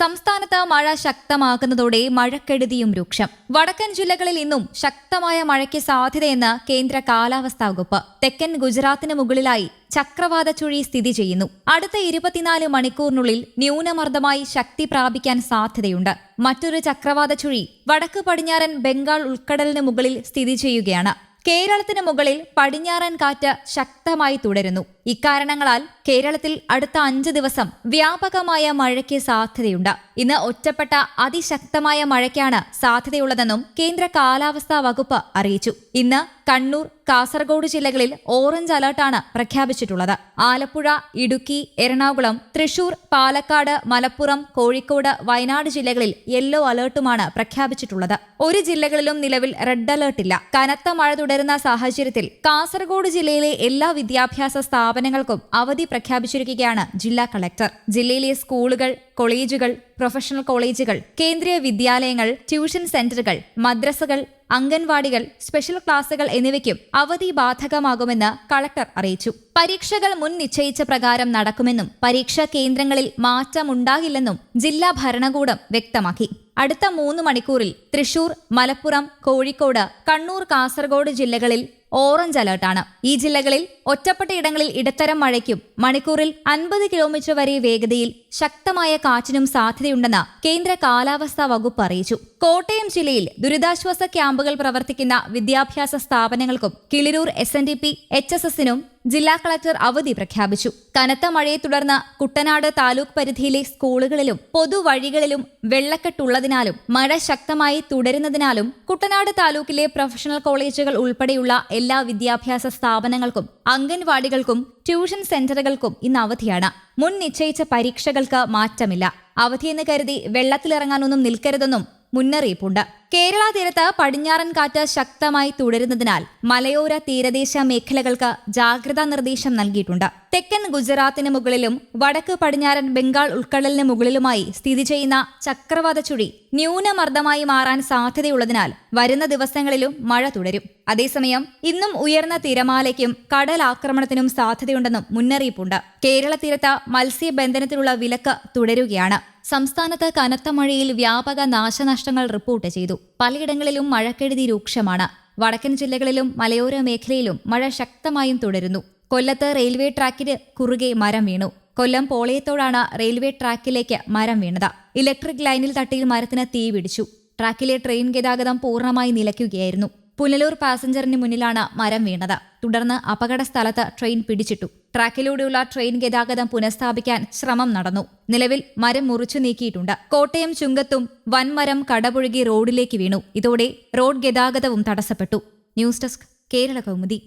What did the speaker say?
സംസ്ഥാനത്ത് മഴ ശക്തമാകുന്നതോടെ മഴക്കെടുതിയും രൂക്ഷം. വടക്കൻ ജില്ലകളിൽ ഇന്നും ശക്തമായ മഴയ്ക്ക് സാധ്യതയെന്ന് കേന്ദ്ര കാലാവസ്ഥാ വകുപ്പ്. തെക്കൻ ഗുജറാത്തിന് മുകളിലായി ചക്രവാത ചുഴി സ്ഥിതി ചെയ്യുന്നു. അടുത്ത ഇരുപത്തിനാല് മണിക്കൂറിനുള്ളിൽ ന്യൂനമർദ്ദമായി ശക്തി പ്രാപിക്കാൻ സാധ്യതയുണ്ട്. മറ്റൊരു ചക്രവാത ചുഴി വടക്ക് പടിഞ്ഞാറൻ ബംഗാൾ ഉൾക്കടലിന് മുകളിൽ സ്ഥിതി ചെയ്യുകയാണ്. കേരളത്തിന് മുകളിൽ പടിഞ്ഞാറൻ കാറ്റ് ശക്തമായി തുടരുന്നു. ഇക്കാരണങ്ങളാൽ കേരളത്തിൽ അടുത്ത അഞ്ച് ദിവസം വ്യാപകമായ മഴയ്ക്ക് സാധ്യതയുണ്ട്. ഇന്ന് ഒറ്റപ്പെട്ട അതിശക്തമായ മഴയ്ക്കാണ് സാധ്യതയുള്ളതെന്നും കേന്ദ്ര കാലാവസ്ഥാ വകുപ്പ് അറിയിച്ചു. ഇന്ന് കണ്ണൂർ കാസർഗോഡ് ജില്ലകളിൽ ഓറഞ്ച് അലർട്ടാണ് പ്രഖ്യാപിച്ചിട്ടുള്ളത്. ആലപ്പുഴ ഇടുക്കി എറണാകുളം തൃശൂർ പാലക്കാട് മലപ്പുറം കോഴിക്കോട് വയനാട് ജില്ലകളിൽ യെല്ലോ അലർട്ടുമാണ് പ്രഖ്യാപിച്ചിട്ടുള്ളത്. ഒരു ജില്ലകളിലും നിലവിൽ റെഡ് അലർട്ട് ഇല്ല. കനത്ത മഴ തുടരുന്ന സാഹചര്യത്തിൽ കാസർഗോഡ് ജില്ലയിലെ എല്ലാ വിദ്യാഭ്യാസ സ്ഥാപനങ്ങൾക്കും അവധി പ്രഖ്യാപിച്ചിരിക്കുകയാണ് ജില്ലാ കളക്ടർ. ജില്ലയിലെ സ്കൂളുകൾ കോളേജുകൾ പ്രൊഫഷണൽ കോളേജുകൾ കേന്ദ്രീയ വിദ്യാലയങ്ങൾ ട്യൂഷൻ സെന്ററുകൾ മദ്രസകൾ അംഗൻവാടികൾ സ്പെഷ്യൽ ക്ലാസുകൾ എന്നിവയ്ക്കും അവധി ബാധകമാകുമെന്ന് കളക്ടർ അറിയിച്ചു. പരീക്ഷകൾ മുൻ നിശ്ചയിച്ച പ്രകാരം നടക്കുമെന്നും പരീക്ഷാ കേന്ദ്രങ്ങളിൽ മാറ്റമുണ്ടാകില്ലെന്നും ജില്ലാ ഭരണകൂടം വ്യക്തമാക്കി. അടുത്ത മൂന്ന് മണിക്കൂറിൽ തൃശൂർ മലപ്പുറം കോഴിക്കോട് കണ്ണൂർ കാസർഗോഡ് ജില്ലകളിൽ ഓറഞ്ച് അലർട്ടാണ് ഈ ജില്ലകളിൽ ഒറ്റപ്പെട്ട ഇടങ്ങളിൽ ഇടത്തരം മഴയ്ക്കും മണിക്കൂറിൽ അൻപത് കിലോമീറ്റർ വരെ വേഗതയിൽ ശക്തമായ കാറ്റിനും സാധ്യതയുണ്ടെന്ന് കേന്ദ്ര കാലാവസ്ഥാ വകുപ്പ് അറിയിച്ചു. കോട്ടയം ജില്ലയിൽ ദുരിതാശ്വാസ ക്യാമ്പുകൾ പ്രവർത്തിക്കുന്ന വിദ്യാഭ്യാസ സ്ഥാപനങ്ങൾക്കും Kiliroor S N D P H S എസിനും ജില്ലാ കളക്ടർ അവധി പ്രഖ്യാപിച്ചു. കനത്ത മഴയെ തുടർന്ന് കുട്ടനാട് താലൂക്ക് പരിധിയിലെ സ്കൂളുകളിലും പൊതുവഴികളിലും വെള്ളക്കെട്ടുള്ളതിനാലും മഴ ശക്തമായി തുടരുന്നതിനാലും കുട്ടനാട് താലൂക്കിലെ പ്രൊഫഷണൽ കോളേജുകൾ ഉൾപ്പെടെയുള്ള എല്ലാ വിദ്യാഭ്യാസ സ്ഥാപനങ്ങൾക്കും അംഗൻവാടികൾക്കും ട്യൂഷൻ സെന്ററുകൾക്കും ഇന്ന് അവധിയാണ്. മുൻ നിശ്ചയിച്ച പരീക്ഷകൾക്ക് മാറ്റമില്ല. അവധിയെന്ന് കരുതി വെള്ളത്തിലിറങ്ങാനൊന്നും നിൽക്കരുതെന്നും മുന്നറിയിപ്പുണ്ട്. കേരള തീരത്ത് പടിഞ്ഞാറൻ കാറ്റ് ശക്തമായി തുടരുന്നതിനാൽ മലയോര തീരദേശ മേഖലകൾക്ക് ജാഗ്രതാ നിർദ്ദേശം നൽകിയിട്ടുണ്ട്. തെക്കൻ ഗുജറാത്തിന് മുകളിലും വടക്ക് പടിഞ്ഞാറൻ ബംഗാൾ ഉൾക്കടലിന് മുകളിലുമായി സ്ഥിതി ചെയ്യുന്ന ചക്രവാത ചുഴി ന്യൂനമർദ്ദമായി മാറാൻ സാധ്യതയുള്ളതിനാൽ വരുന്ന ദിവസങ്ങളിലും മഴ തുടരും. അതേസമയം ഇന്നും ഉയർന്ന തിരമാലയ്ക്കും കടലാക്രമണത്തിനും സാധ്യതയുണ്ടെന്നും മുന്നറിയിപ്പുണ്ട്. കേരള തീരത്ത് മത്സ്യബന്ധനത്തിനുള്ള വിലക്ക് തുടരുകയാണ്. സംസ്ഥാനത്ത് കനത്ത മഴയിൽ വ്യാപക നാശനഷ്ടങ്ങൾ റിപ്പോർട്ട് ചെയ്തു. പലയിടങ്ങളിലും മഴക്കെടുതി രൂക്ഷമാണ്. വടക്കൻ ജില്ലകളിലും മലയോര മേഖലയിലും മഴ ശക്തമായും തുടരുന്നു. കൊല്ലത്ത് റെയിൽവേ ട്രാക്കിന് കുറുകെ മരം വീണു. കൊല്ലം പോളയത്തോടാണ് റെയിൽവേ ട്രാക്കിലേക്ക് മരം വീണത്. ഇലക്ട്രിക് ലൈനിൽ തട്ടിയിൽ മരത്തിന് തീ പിടിച്ചു ട്രാക്കിലെ ട്രെയിൻ ഗതാഗതം പൂർണമായി നിലയ്ക്കുകയായിരുന്നു. പുനലൂർ പാസഞ്ചറിന് മുന്നിലാണ് മരം വീണത്. തുടർന്ന് അപകട സ്ഥലത്ത് ട്രെയിൻ പിടിച്ചിട്ടു. ട്രാക്കിലൂടെയുള്ള ട്രെയിൻ ഗതാഗതം പുനഃസ്ഥാപിക്കാൻ ശ്രമം നടന്നു. നിലവിൽ മരം മുറിച്ചു നീക്കിയിട്ടുണ്ട്. കോട്ടയം ചുങ്കത്തും വൻമരം കടപുഴകി റോഡിലേക്ക് വീണു. ഇതോടെ റോഡ് ഗതാഗതവും തടസ്സപ്പെട്ടു. News desk Kerala Kaumudi.